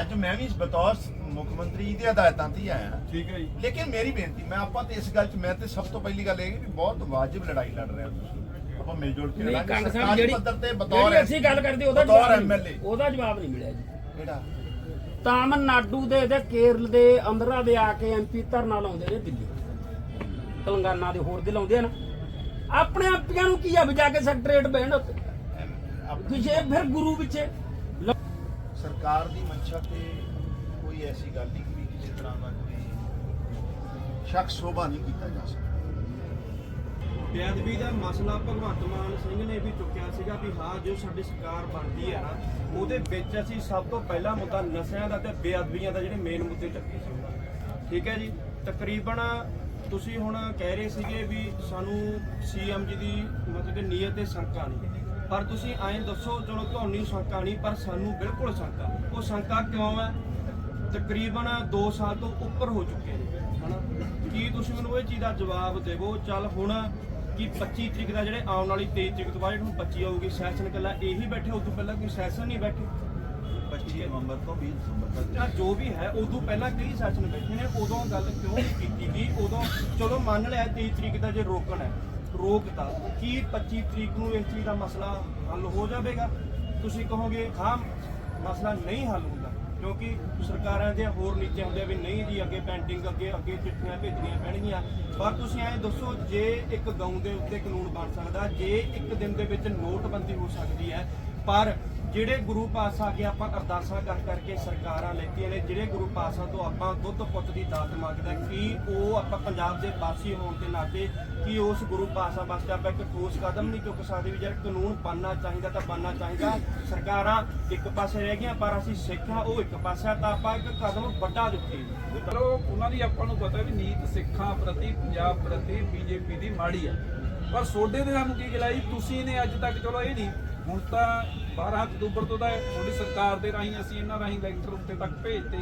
ਅੱਜ ਮੈਂ ਵੀ ਬਤੌਰ ਮੁੱਖ ਮੰਤਰੀ ਦੀ ਹਦਾਇਤਾਂ ਤੇ ਹੀ ਆਇਆ। ਠੀਕ ਹੈ ਜੀ। ਲੇਕਿਨ ਮੇਰੀ ਬੇਨਤੀ ਮੈਂ ਆਪਾਂ ਤੇ ਇਸ ਗੱਲ 'ਚ ਮੈਂ ਤੇ ਸਭ ਤੋਂ ਪਹਿਲੀ ਗੱਲ ਇਹ ਕਿ ਵੀ ਬਹੁਤ ਵਾਜਿਬ ਲੜਾਈ ਲੜ ਰਹੇ ਹੋ ਤੁਸੀਂ। ਆਪਾਂ ਮਿਲ ਜੁਲ ਕੇ ਨਹੀਂ ਲੜਾਂਗੇ। ਕੰਗ ਸਾਹਿਬ ਸਰਕਾਰੀ ਜਿਹੜੀ ਪੱਧਰ ਤੇ ਬਤੌਰ ਜਿਹੜੀ ਅਸੀਂ ਗੱਲ ਕਰਦੇ ਉਹਦਾ ਬਤੌਰ ਜਵਾਬ ਨਹੀਂ ਐਮਐਲਏ ਉਹਦਾ ਜਵਾਬ ਨਹੀਂ ਮਿਲਿਆ ਜੀ। ਕਿਹੜਾ? ਤਾਮਿਲਨਾਡੂ ਦੇ ਤੇ ਕੇਰਲ ਦੇ ਅੰਦਰਾਂ ਦੇ ਆ ਕੇ ਐਮਪੀ ਧਰਨਾ ਲਾਉਂਦੇ ਨੇ ਦਿੱਲੀ। ਤੇਲੰਗਾਨਾ ਦੇ ਹੋਰ ਦੇ ਲਾਉਂਦੇ ਆ ਨਾ। ਆਪਣੇ ਆਪੀਆਂ ਨੂੰ ਕੀ ਆ ਵੀ ਜਾ ਕੇ ਸੈਕਟਰੇਟ ਬਹਿਣ ਉੱਤੇ? ਪਿਛੇ ਫਿਰ ਗੁਰੂ ਪਿੱਛੇ ਸਰਕਾਰ ਦੀ ਮਨਸ਼ਾ ਤੇ ਕੋਈ ਐਸੀ ਗੱਲ ਨਹੀਂ ਕਿ ਕਿਸੇ ਤਰ੍ਹਾਂ ਦਾ ਕੋਈ ਸ਼ੱਕ ਸ਼ੋਭਾ ਨਹੀਂ ਕੀਤਾ ਜਾ ਸਕਦਾ। ਬੇਅਦਬੀ ਦਾ ਮਸਲਾ ਭਗਵੰਤ ਮਾਨ ਸਿੰਘ ਨੇ ਵੀ ਚੁੱਕਿਆ ਸੀਗਾ ਵੀ ਹਾਂ, ਜੋ ਸਾਡੀ ਸਰਕਾਰ ਬਣਦੀ ਹੈ ਨਾ, ਉਹਦੇ ਵਿੱਚ ਅਸੀਂ ਸਭ ਤੋਂ ਪਹਿਲਾ ਮੁੱਦਾ ਨਸ਼ਿਆਂ ਦਾ ਤੇ ਬੇਅਦਬੀਆਂ ਦਾ ਜਿਹੜੇ ਮੇਨ ਮੁੱਦੇ ਚੱਕੇ ਸੀ। ਠੀਕ ਹੈ ਜੀ? ਤਕਰੀਬਨ ਤੁਸੀਂ ਹੁਣ ਕਹਿ ਰਹੇ ਸੀਗੇ ਵੀ ਸਾਨੂੰ ਸੀਐਮ ਜੀ ਦੀ ਮਤਲਬ ਕਿ ਨੀਅਤ ਤੇ ਸ਼ੰਕਾ ਨਹੀਂ ਪਰ ਤੁਸੀਂ ਐਂ ਦੱਸੋ ਚਲੋ ਤੁਹਾਨੂੰ ਸ਼ੰਕਾ ਨਹੀਂ ਪਰ ਸਾਨੂੰ ਬਿਲਕੁਲ ਸ਼ੰਕਾ ਉਹ ਸ਼ੰਕਾ ਕਿਉਂ ਹੈ ਤਕਰੀਬਨ 2 ਸਾਲ ਤੋਂ ਉੱਪਰ ਹੋ ਚੁੱਕੇ ਨੇ ਹਨਾ? ਕੀ ਤੁਸੀਂ ਮੈਨੂੰ ਇਹ ਚੀਜ਼ ਦਾ ਜਵਾਬ ਦੇਵੋ? ਚੱਲ ਹੁਣ ਕੀ 25 ਤਰੀਕ ਦਾ ਜਿਹੜੇ ਆਉਣ ਵਾਲੀ 23 ਤਰੀਕ ਤੋਂ ਬਾਅਦ ਹੁਣ 25 ਆਊਗੀ ਸੈਸ਼ਨ ਕੱਲਾ ਇਹੀ ਬੈਠੇ ਉਦੋਂ ਪਹਿਲਾਂ ਕੋਈ ਸੈਸ਼ਨ ਨਹੀਂ ਬੈਠੇ। 25 ਨਵੰਬਰ ਤੋਂ 20 ਦਸੰਬਰ ਤੱਕ। ਜਾਂ ਜੋ ਵੀ ਹੈ ਉਦੋਂ ਪਹਿਲਾਂ ਕਈ ਸੈਸ਼ਨ ਬੈਠੇ ਨੇ ਉਦੋਂ ਗੱਲ ਕਿਉਂ ਨਹੀਂ ਕੀਤੀ ਗਈ? ਉਦੋਂ ਚਲੋ ਮੰਨ ਲਿਆ 23 ਤਰੀਕ ਦਾ ਜੇ ਰੋਕਣ ਹੈ ਰੋਕਤਾ ਕੀ 25 ਤਰੀਕ ਨੂੰ ਇਸ ਚੀਜ਼ ਦਾ ਮਸਲਾ ਹੱਲ ਹੋ ਜਾਵੇਗਾ? ਤੁਸੀਂ ਕਹੋਗੇ ਹਾਂ ਮਸਲਾ ਨਹੀਂ ਹੱਲ ਹੁੰਦਾ। ਕਿਉਂਕਿ ਸਰਕਾਰਾਂ ਦੇ ਹੋਰ ਨੀਚੇ ਹੁੰਦੇ ਵੀ ਨਹੀਂ ਜੀ, ਅੱਗੇ ਪੈਂਟਿੰਗ ਅੱਗੇ ਅੱਗੇ ਚਿੱਠੀਆਂ ਭੇਜਣੀਆਂ ਪੈਣਗੀਆਂ। ਪਰ ਤੁਸੀਂ ਐਂ ਦੱਸੋ, ਜੇ ਇੱਕ ਗਾਉਂ ਦੇ ਉੱਤੇ ਕਾਨੂੰਨ ਬਣ ਸਕਦਾ, ਜੇ ਇੱਕ ਦਿਨ ਦੇ ਵਿੱਚ ਨੋਟਬੰਦੀ ਹੋ ਸਕਦੀ ਹੈ, ਪਰ ਜਿਹੜੇ ਗੁਰੂ ਪਾਤਸ਼ਾਹ ਅੱਗੇ ਆਪਾਂ ਅਰਦਾਸਾਂ ਕਰ ਕਰਕੇ ਸਰਕਾਰਾਂ ਲੈਤੀਆਂ ਨੇ, ਜਿਹੜੇ ਗੁਰੂ ਪਾਤਸ਼ਾਹ ਤੋਂ ਆਪਾਂ ਦੁੱਧ ਪੁੱਤ ਦੀ ਦਾਤ ਮੰਗਦਾ, ਕਿ ਉਹ ਆਪਾਂ ਪੰਜਾਬ ਦੇ ਵਾਸੀ ਹੋਣ ਦੇ ਨਾਤੇ, ਕਿ ਉਸ ਗੁਰੂ ਪਾਤਸ਼ਾਹ ਵਾਸਤੇ ਆਪਾਂ ਇੱਕ ਠੋਸ ਕਦਮ ਨਹੀਂ ਚੁੱਕ ਸਕਦੇ ਵੀ ਯਾਰ ਕਾਨੂੰਨ ਬਣਨਾ ਚਾਹੀਦਾ ਤਾਂ ਬਣਨਾ ਚਾਹੀਦਾ। ਸਰਕਾਰਾਂ ਇੱਕ ਪਾਸੇ ਰਹਿ ਗਈਆਂ, ਪਰ ਅਸੀਂ ਸਿੱਖ ਹਾਂ, ਉਹ ਇੱਕ ਪਾਸੇ ਤਾਂ ਆਪਾਂ ਇੱਕ ਕਦਮ ਵੱਡਾ ਦਿੱਤੀ। ਚਲੋ, ਉਹਨਾਂ ਦੀ ਆਪਾਂ ਨੂੰ ਪਤਾ ਵੀ ਨੀਤ ਸਿੱਖਾਂ ਪ੍ਰਤੀ, ਪੰਜਾਬ ਪ੍ਰਤੀ, ਬੀਜੇਪੀ ਦੀ ਮਾੜੀ ਆ। ਪਰ ਸੋਡੇ ਦੇ ਸਾਨੂੰ ਕੀ ਗਿਲਾਈ, ਤੁਸੀਂ ਨੇ ਅੱਜ ਤੱਕ, ਚਲੋ ਇਹ ਨਹੀਂ ਹੁਣ ਤਾਂ 12 ਅਕਤੂਬਰ ਤੋਂ ਦਾ ਤੁਹਾਡੀ ਸਰਕਾਰ ਦੇ ਰਾਹੀਂ ਅਸੀਂ ਇਹਨਾਂ ਰਾਹੀਂ ਲੈਕਚਰ ਉੱਤੇ ਤੱਕ ਭੇਜਤੇ।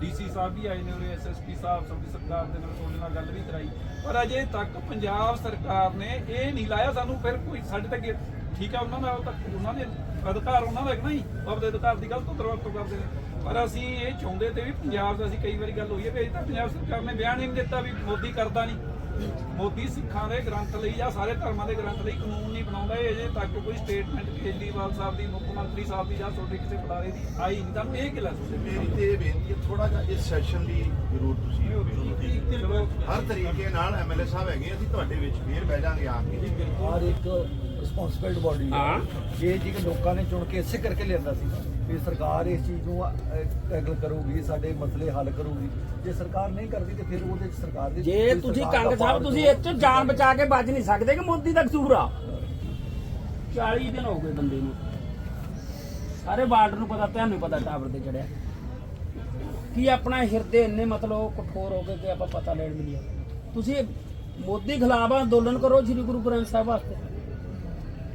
ਡੀਸੀ ਸਾਹਿਬ ਵੀ ਆਏ ਨੇ ਉਰੇ ਐਸਐਸਪੀ ਸਾਹਿਬ ਸਾਡੀ ਸਰਕਾਰ ਦੇ ਨਾਲ ਤੁਹਾਡੇ ਨਾਲ ਗੱਲ ਵੀ ਕਰਾਈ। ਪਰ ਅਜੇ ਤੱਕ ਪੰਜਾਬ ਸਰਕਾਰ ਨੇ ਇਹ ਨਹੀਂ ਲਾਇਆ ਸਾਨੂੰ ਫਿਰ ਕੋਈ ਸਾਡੇ ਤੱਕ ਠੀਕ ਆ ਉਹਨਾਂ ਦਾ ਤਾਂ ਉਹਨਾਂ ਦੇ ਅਧਿਕਾਰ ਉਹਨਾਂ ਦਾ ਹੈ ਕਿ ਨਹੀਂ? ਉਹ ਅਧਿਕਾਰ ਦੀ ਗਲਤ ਵਰਤੋਂ ਕਰਦੇ ਨੇ। ਪਰ ਅਸੀਂ ਇਹ ਚਾਹੁੰਦੇ ਤੇ ਵੀ ਪੰਜਾਬ ਦਾ ਅਸੀਂ ਕਈ ਵਾਰੀ ਗੱਲ ਹੋਈ ਹੈ ਵੀ ਅਜੇ ਤਾਂ ਪੰਜਾਬ ਸਰਕਾਰ ਨੇ ਬਿਆਨ ਹੀ ਨਹੀਂ ਦਿੱਤਾ ਵੀ ਮੋਦੀ ਕਰਦਾ ਨਹੀਂ। ਮੋਦੀ ਸਿੱਖਾਂ ਦੇ ਗ੍ਰੰਥ ਲਈ ਜਾਂ ਸਾਰੇ ਧਰਮਾਂ ਦੇ ਗ੍ਰੰਥ ਲਈ ਕਾਨੂੰਨ ਨਹੀਂ ਬਣਾਉਂਦਾ ਇਹ ਅਜੇ ਤੱਕ ਕੋਈ ਸਟੇਟਮੈਂਟ ਕੇਜਰੀਵਾਲ ਸਾਹਿਬ ਦੀ ਮੁੱਖ ਮੰਤਰੀ ਸਾਹਿਬ ਦੀ ਜਾਂ ਤੁਹਾਡੇ ਕਿਸੇ ਬੁਲਾਰੇ ਦੀ ਆਈ ਨਹੀਂ। ਤੁਹਾਨੂੰ ਇਹ ਕਿਲਾ ਮੇਰੀ ਤੇ ਇਹ ਬੇਨਤੀ ਹੈ ਥੋੜਾ ਜਿਹਾ ਇਸ ਸੈਸ਼ਨ ਦੀ ਜ਼ਰੂਰ ਤੁਸੀਂ ਚਲੋ ਹਰ ਤਰੀਕੇ ਨਾਲ ਐਮਐਲਏ ਸਾਹਿਬ ਹੈਗੇ ਅਸੀਂ ਤੁਹਾਡੇ ਵਿੱਚ ਫੇਰ ਬਹਿ ਜਾਾਂਗੇ ਆ ਕੇ। ਹਰ ਇੱਕ ਰਿਸਪੌਂਸਿਬਲ ਬਾਡੀ ਹਾਂ। ਇਹ ਜੀ ਕਿ ਲੋਕਾਂ ਨੇ ਚੁਣ ਕੇ ਇਸੇ ਕਰਕੇ ਲਿਆਂਦਾ ਸੀ। ਵੀ ਸਰਕਾਰ ਇਸ ਚੀਜ਼ ਨੂੰ ਟੈਕਲ ਕਰੂਗੀ ਸਾਡੇ ਮਸਲੇ ਹੱਲ ਕਰੂਗੀ। ਜੇ ਸਰਕਾਰ ਨਹੀਂ ਕਰਦੀ ਤੇ ਫਿਰ ਉਹਦੇ ਚ ਸਰਕਾਰ ਦੀ ਜੇ ਤੁਸੀਂ ਕੰਗ ਸਾਹਿਬ ਤੁਸੀਂ ਇਹ 'ਚ ਜਾਨ ਬਚਾ ਕੇ ਬਚ ਨਹੀਂ ਸਕਦੇ ਕਿ ਮੋਦੀ ਦਾ ਕਸੂਰ ਆ? 40 ਦਿਨ ਹੋ ਗਏ ਬੰਦੇ ਨੂੰ। ਸਾਰੇ ਬਾਰਡਰ ਨੂੰ ਪਤਾ ਤੁਹਾਨੂੰ ਪਤਾ ਟਾਵਰ ਤੇ ਚੜਿਆ। ਕੀ ਆਪਣਾ ਹਿਰਦੇ ਇੰਨੇ ਮਤਲਬ ਕਠੋਰ ਹੋ ਗਏ ਕਿ ਆਪਾਂ ਪਤਾ ਲੈਣ ਆਉਂਦਾ। ਤੁਸੀਂ ਮੋਦੀ ਖਿਲਾਫ ਅੰਦੋਲਨ ਕਰੋ ਸ੍ਰੀ ਗੁਰੂ ਗ੍ਰੰਥ ਸਾਹਿਬ ਵਾਸਤੇ।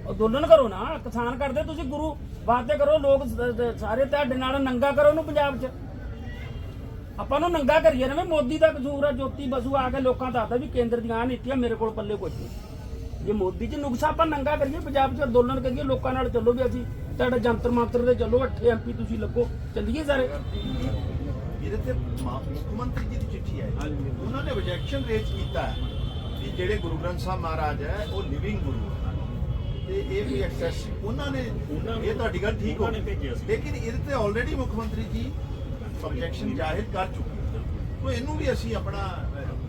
ਅੰਦੋਲਨ ਕਰੋ ਨਾ ਕਿਸਾਨ ਕਰਦੇ ਤੁਸੀਂ ਗੁਰੂ ਵਾਸਤੇ ਕਰੋ ਲੋਕ ਸ- ਸ- ਸਾਰੇ ਤੁਹਾਡੇ ਨਾਲ ਨੰਗਾ ਕਰੋ ਉਹਨੂੰ ਪੰਜਾਬ 'ਚ। ਆਪਾਂ ਨੂੰ ਨੰਗਾ ਕਰੀਏ ਨਾ ਵੀ ਮੋਦੀ ਦਾ ਕਸੂਰ ਆ ਜੋਤੀ ਬਸੂ ਆ ਕੇ ਲੋਕਾਂ ਦਾ ਦੱਸਦਾ ਵੀ ਕੇਂਦਰ ਦੀਆਂ ਆਹ ਨੀਤੀਆਂ ਮੇਰੇ ਕੋਲ ਪੱਲੇ ਕੁਛ ਨਹੀਂ। ਜੇ ਮੋਦੀ 'ਚ ਨੁਕਸਾ ਆਪਾਂ ਨੰਗਾ ਕਰੀਏ ਪੰਜਾਬ 'ਚ ਅੰਦੋਲਨ ਕਰੀਏ ਲੋਕਾਂ ਨਾਲ ਚੱਲੋ ਵੀ ਅਸੀਂ ਤੁਹਾਡਾ ਜੰਤਰ ਮੰਤਰ ਤੇ ਚੱਲੋ 8 ਐਮਪੀ ਤੁਸੀਂ ਲੱਗੋ ਚੱਲੀਏ ਸਾਰੇ। ਇਹਦੇ ਤੇ ਮਾ- ਮੁੱਖ ਮੰਤਰੀ ਜੀ ਦੀ ਚਿੱਠੀ ਹੈ ਉਹਨਾਂ ਨੇ ਰਿਜੈਕਸ਼ਨ ਰੇਜ਼ ਕੀਤਾ ਹੈ ਕਿ ਜਿਹੜੇ ਗੁਰੂ ਗ੍ਰੰਥ ਸਾਹਿਬ ਮਹਾਰਾਜ ਹੈ ਉਹ ਲਿਵਿੰਗ ਗੁਰੂ ਹੈ। ਇਹ ਵੀ ਐਕਸੈਸ ਉਹਨਾਂ ਨੇ ਇਹ ਤੁਹਾਡੀ ਗੱਲ ਠੀਕ ਹੋ ਲੇਕਿਨ ਇਹਦੇ ਤੇ ਆਲਰੇਡੀ ਮੁੱਖ ਮੰਤਰੀ ਜੀ ਆਬਜੈਕਸ਼ਨ ਜ਼ਾਹਿਰ ਕਰ ਚੁੱਕੇ ਸੋ ਇਹਨੂੰ ਵੀ ਅਸੀਂ ਆਪਣਾ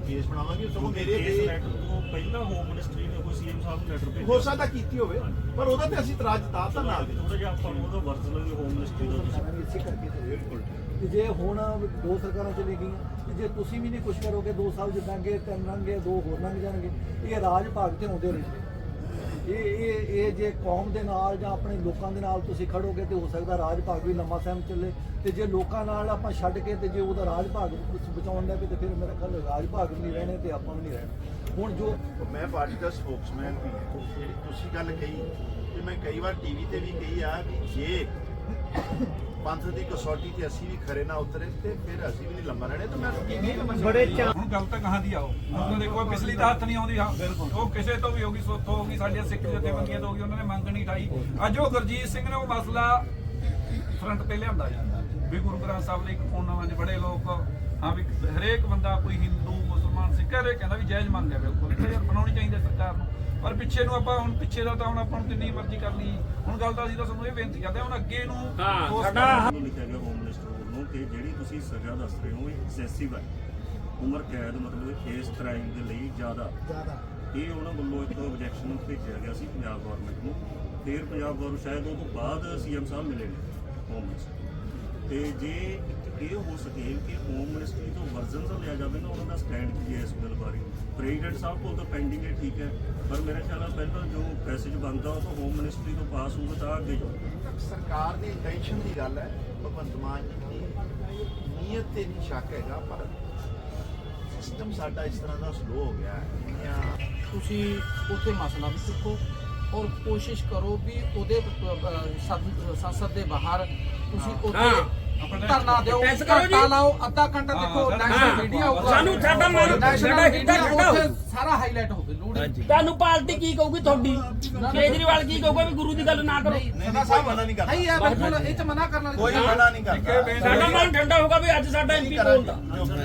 ਕੇਸ ਬਣਾਵਾਂਗੇ। ਸਗੋਂ ਮੇਰੇ ਤੇ ਤੋਂ ਪਹਿਲਾਂ ਹੋਮ ਮਿਨਿਸਟਰੀ ਨੇ ਕੋਈ ਸੀਐਮ ਸਾਹਿਬ ਨੂੰ ਲੈਟਰ ਭੇਜਿਆ ਹੋ ਸਕਦਾ ਕੀਤੀ ਹੋਵੇ ਪਰ ਉਹਦਾ ਤੇ ਅਸੀਂ ਇਤਰਾਜ਼ ਦਿੱਤਾ ਨਾਲ ਦੇ। ਥੋੜਾ ਜਿਹਾ ਆਪਾਂ ਨੂੰ ਉਹਦਾ ਵਰਜ਼ਨ ਵੀ ਹੋਮ ਮਿਨਿਸਟਰੀ ਦਾ ਤੁਸੀਂ। ਇਸੇ ਕਰਕੇ ਤੇ ਤੇ ਜੇ ਹੁਣ ਦੋ ਸਰਕਾਰਾਂ ਚਲੀ ਗਈਆਂ ਤੇ ਜੇ ਤੁਸੀਂ ਵੀ ਨਹੀਂ ਕੁਝ ਕਰੋਗੇ ਦੋ ਸਾਲ ਜਿੱਦਾਂਗੇ ਤਿੰਨ ਲੰਘੇ ਦੋ ਹੋਰ ਲੰਘ ਜਾਣਗੇ ਇਹ ਰਾਜ ਭਾਗ ਤੇ ਆਉਂਦੇ ਰਹਿੰਦੇ ਇਹ ਇਹ ਇਹ ਜੇ ਕੌਮ ਦੇ ਨਾਲ ਜਾਂ ਆਪਣੇ ਲੋਕਾਂ ਦੇ ਨਾਲ ਤੁਸੀਂ ਖੜੋਗੇ ਤੇ ਹੋ ਸਕਦਾ ਰਾਜ ਭਾਗ ਵੀ ਲੰਮਾ ਸਹਿਮ ਚੱਲੇ। ਤੇ ਜੇ ਲੋਕਾਂ ਨਾਲ ਆਪਾਂ ਛੱਡ ਕੇ ਤੇ ਜੇ ਉਹਦਾ ਰਾਜ ਭਾਗ ਬਚਾਉਣ ਦਾ ਵੀ ਤੇ ਫਿਰ ਮੇਰਾ ਖਿਆਲ ਰਾਜ ਭਾਗ ਵੀ ਨਹੀਂ ਰਹਿਣੇ ਤੇ ਆਪਾਂ ਵੀ ਨਹੀਂ ਰਹਿਣਾ। ਹੁਣ ਜੋ ਮੈਂ ਪਾਰਟੀ ਦਾ ਸਪੋਕਸਮੈਨ ਵੀ ਹਾਂ। ਜਿਹੜੀ ਤੁਸੀਂ ਗੱਲ ਕਹੀ। ਕਿ ਮੈਂ ਕਈ ਵਾਰ ਟੀਵੀ ਤੇ ਵੀ ਕਹੀ ਆ ਕਿ ਜੇ ਪੰਥ ਦੀ ਕਸੌਟੀ ਤੇ ਅਸੀਂ ਵੀ ਖਰੇ ਨਾ ਉਤਰੇ ਤੇ ਫਿਰ ਅਸੀਂ ਵੀ ਨਹੀਂ ਲੰਮਾ ਰਹਿਣੇ। ਤਾਂ ਮੈਂ ਟੀਵੀ ਤੇ ਬੜੇ ਚਾ ਹੁਣ ਗੱਲ ਤਾਂ ਕਹਾਂ ਦੀ ਆਓ ਉਹਨਾਂ ਦੇ ਕੋਈ ਪਿਛਲੀ ਤਾਂ ਹੱਥ ਨਹੀਂ ਆਉਂਦੀ ਹਾਂ ਉਹ ਕਿਸੇ ਤੋਂ ਵੀ ਹੋਗੀ ਸੋਥੋਂ ਹੋਗੀ ਸਾਡੀਆਂ ਸਿੱਖ ਜਥੇਬੰਦੀਆਂ ਤੋਂ ਹੋਗੀ ਉਹਨਾਂ ਨੇ ਮੰਗ ਨਹੀਂ ਠਾਈ ਅੱਜ ਉਹ ਗੁਰਜੀਤ ਸਿੰਘ ਨੇ ਉਹ ਮਸਲਾ ਫਰੰਟ ਤੇ ਲਿਆਂਦਾ ਜਾਂਦਾ ਵੀ ਗੁਰੂ ਗ੍ਰੰਥ ਸਾਹਿਬ ਦੇ ਇੱਕ ਫੋਨਾਂ 'ਚ ਬੜੇ ਲੋਕ ਹਾਂ ਵੀ ਹਰੇਕ ਬੰਦਾ ਕੋਈ ਹਿੰਦੂ ਮੁਸਲਮਾਨ ਸਿੱਖ ਹਰੇ ਕਹਿੰਦਾ ਵੀ ਜਾਇਜ਼ ਮੰਨ ਲਿਆ ਬਿਲਕੁਲ। ਇਹ ਯਾਰ ਬਣਾਉਣੀ ਚਾਹੀਦੀ ਹੈ ਸਰਕਾਰ ਨੂੰ। ਪਰ ਪਿੱਛੇ ਨੂੰ ਆਪਾਂ ਹੁਣ ਪਿੱਛੇ ਦਾ ਤਾਂ ਹੁਣ ਆਪਾਂ ਨੂੰ ਜਿੰਨੀ ਮਰਜ਼ੀ ਕਰ ਲਈ। ਹੁਣ ਗੱਲ ਤਾਂ ਅਸੀਂ ਤਾਂ ਤੁਹਾਨੂੰ ਇਹ ਬੇਨਤੀ ਕਰਦੇ ਹਾਂ ਹੁਣ ਅੱਗੇ ਨੂੰ ਹਾਂ, ਸਾਡਾ- ਨੂੰ ਲਿਖਿਆ ਗਿਆ ਹੋਮ ਮਿਨਿਸਟਰ ਵੱਲੋਂ ਕਿ ਜਿਹੜੀ ਤੁਸੀਂ ਸਜ਼ਾ ਦੱਸ ਰਹੇ ਹੋ ਇਹ ਐਕਸੈਸਿਵ ਹੈ। ਉਮਰ ਕੈਦ ਮਤਲਬ ਇਸ ਕ੍ਰਾਈਮ ਦੇ ਲਈ ਜ਼ਿਆਦਾ। ਇਹ ਉਹਨਾਂ ਵੱਲੋਂ ਇੱਕ ਆਬਜੈਕਸ਼ਨ ਭੇਜਿਆ ਗਿਆ ਸੀ ਪੰਜਾਬ ਗਵਰਨਮੈਂਟ ਨੂੰ। ਫਿਰ ਪੰਜਾਬ ਗਵਰਨਮੈਂਟ ਸ਼ਾਇਦ ਉਹ ਤੋਂ ਬਾਅਦ ਸੀਐਮ ਸਾਹਿਬ ਮਿਲੇ ਨੇ ਹੋਮ ਮਿਨਿਸਟਰ ਤੇ ਜੇ ਇਹ ਹੋ ਸਕੇ ਕਿ ਹੋਮ ਮਿਨਿਸਟਰੀ ਤੋਂ ਵਰਜ਼ਨ ਤਾਂ ਲਿਆ ਜਾਵੇ ਨਾ ਉਹਨਾਂ ਦਾ ਸਟੈਂਡ ਕੀ ਹੈ ਇਸ ਬਿੱਲ ਬਾਰੇ? ਪ੍ਰੈਜ਼ੀਡੈਂਟ ਸਾਹਿਬ ਕੋਲ ਤਾਂ ਪੈਂਡਿੰਗ ਹੈ ਠੀਕ ਹੈ। ਪਰ ਮੇਰੇ ਖਿਆਲ ਨਾਲ ਪਹਿਲਾਂ ਜੋ ਪੈਸੇਜ ਬਣਦਾ ਉਹ ਤਾਂ ਹੋਮ ਮਿਨਿਸਟਰੀ ਤੋਂ ਪਾਸ ਹੋਊਗਾ ਤਾਂ ਅੱਗੇ ਜਾਊਗਾ। ਸਰਕਾਰ ਦੀ ਇੰਟੈਂਸ਼ਨ ਦੀ ਗੱਲ ਹੈ ਭਗਵੰਤ ਮਾਨ ਜੀ ਦੀ ਨੀਅਤ ਤੇ ਨਹੀਂ ਸ਼ੱਕ ਹੈਗਾ ਪਰ ਸਿਸਟਮ ਸਾਡਾ ਇਸ ਤਰ੍ਹਾਂ ਦਾ ਸਲੋ ਹੋ ਗਿਆ ਹੈ। ਤੁਸੀਂ ਉੱਥੇ ਮਸਲਾ ਵੀ ਚੁੱਕੋ ਔਰ ਕੋਸ਼ਿਸ਼ ਕਰੋ ਵੀ ਉਹਦੇ ਸਦ- ਸੰਸਦ ਦੇ ਬਾਹਰ ਤੁਸੀਂ। ਉੱਥੇ ਧਰਨਾ ਦਿਓ ਟੈਸਟ ਕਰੋ ਜੀ। ਘੰਟਾ ਲਾਓ ਅੱਧਾ ਘੰਟਾ ਦੇਖੋ ਨੈਸ਼ਨਲ ਮੀਡੀਆ ਹੋਊਗਾ ਸਾਨੂੰ ਸਾਡਾ ਮਨ- ਸਾਡਾ ਹਿੱਤਾ ਉੱਥੇ। ਸਾਰਾ ਹਾਈਲਾਈਟ ਹੋਵੇ ਲੋੜ ਹੀ ਤੁਹਾਨੂੰ ਪਾਰਟੀ ਕੀ ਕਹੂਗੀ ਤੁਹਾਡੀ? ਕੇਜਰੀਵਾਲ ਕੀ ਕਹੂਗਾ ਵੀ ਗੁਰੂ ਦੀ ਗੱਲ ਨਾ ਕਰੋ? ਨਹੀਂ ਕੋਈ ਮਨਾ ਨਹੀਂ ਕਰਦਾ। ਨਹੀਂ ਹੈ ਬਿਲਕੁਲ ਇਹ ਚ ਮਨਾ ਕਰਨ ਵਾਲੀ ਕੋਈ ਮਨਾ ਨਹੀਂ। ਕਰਦਾ। ਸਾਡਾ ਮਨ ਠੰਡਾ ਹੋਊਗਾ ਵੀ ਅੱਜ ਸਾਡਾ ਐਮਪੀ ਬੋਲਦਾ।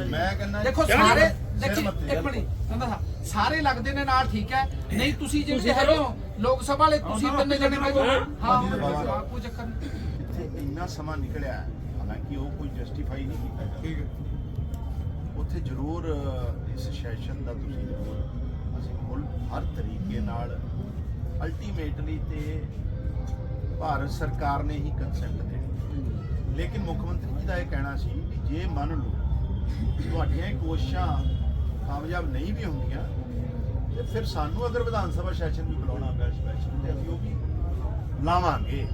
ਮੈਂ ਕਹਿੰਦਾ ਦੇਖੋ ਸਾਰੇ ਇੱਕ ਮਿੰਟ ਕਹਿੰਦਾ ਸਾਹਿਬ, ਸਾਰੇ ਲੱਗਦੇ ਨੇ ਨਾਲ ਠੀਕ ਹੈ? ਨਹੀਂ ਤੁਸੀਂ ਜਿਹੜੇ ਹੈਗੇ ਹੋ ਲੋਕ ਸਭਾ ਵਾਲੇ ਤੁਸੀਂ ਤਿੰਨ ਜਣੇ ਬੈਠੋ ਹਾਂ। ਹਾਂ ਹਾਂ, ਕੋਈ ਚੱਕਰ ਨਹੀਂ। ਇੱਥੇ ਇੰਨਾ ਸਮਾਂ ਨਿਕਲਿਆ ਹੈ, ਹਾਲਾਂਕਿ ਉਹ ਕੋਈ ਜਸਟੀਫਾਈ ਨਹੀਂ ਕੀਤਾ ਜਾ ਠੀਕ ਉੱਥੇ ਜ਼ਰੂਰ ਅਹ, ਇਸ ਸੈਸ਼ਨ ਦਾ ਤੁਸੀਂ ਜ਼ਰੂਰ ਅਸੀਂ ਫੁੱਲ ਹਰ ਤਰੀਕੇ ਨਾਲ ਅਲਟੀਮੇਟਲੀ ਤੇ ਭਾਰਤ ਸਰਕਾਰ ਨੇ ਹੀ ਕੰਸੈਂਟ ਦੇਣੀ। ਲੇਕਿਨ ਮੁੱਖ ਮੰਤਰੀ ਜੀ ਦਾ ਇਹ ਕਹਿਣਾ ਸੀ ਕਿ ਜੇ ਮੰਨ ਲਓ ਤੁਹਾਡੀਆਂ ਇਹ ਕੋਸ਼ਿਸ਼ਾਂ ਕਾਮਯਾਬ ਨਹੀਂ ਵੀ ਹੁੰਦੀਆਂ, ਤੇ ਫਿਰ ਸਾਨੂੰ ਅਗਰ ਵਿਧਾਨ ਸਭਾ ਸੈਸ਼ਨ ਵੀ ਬੁਲਾਉਣਾ ਪਿਆ ਸਪੈਸ਼ਲ ਤੇ, ਅਸੀਂ ਉਹ ਵੀ ਲਾਵਾਂਗੇ।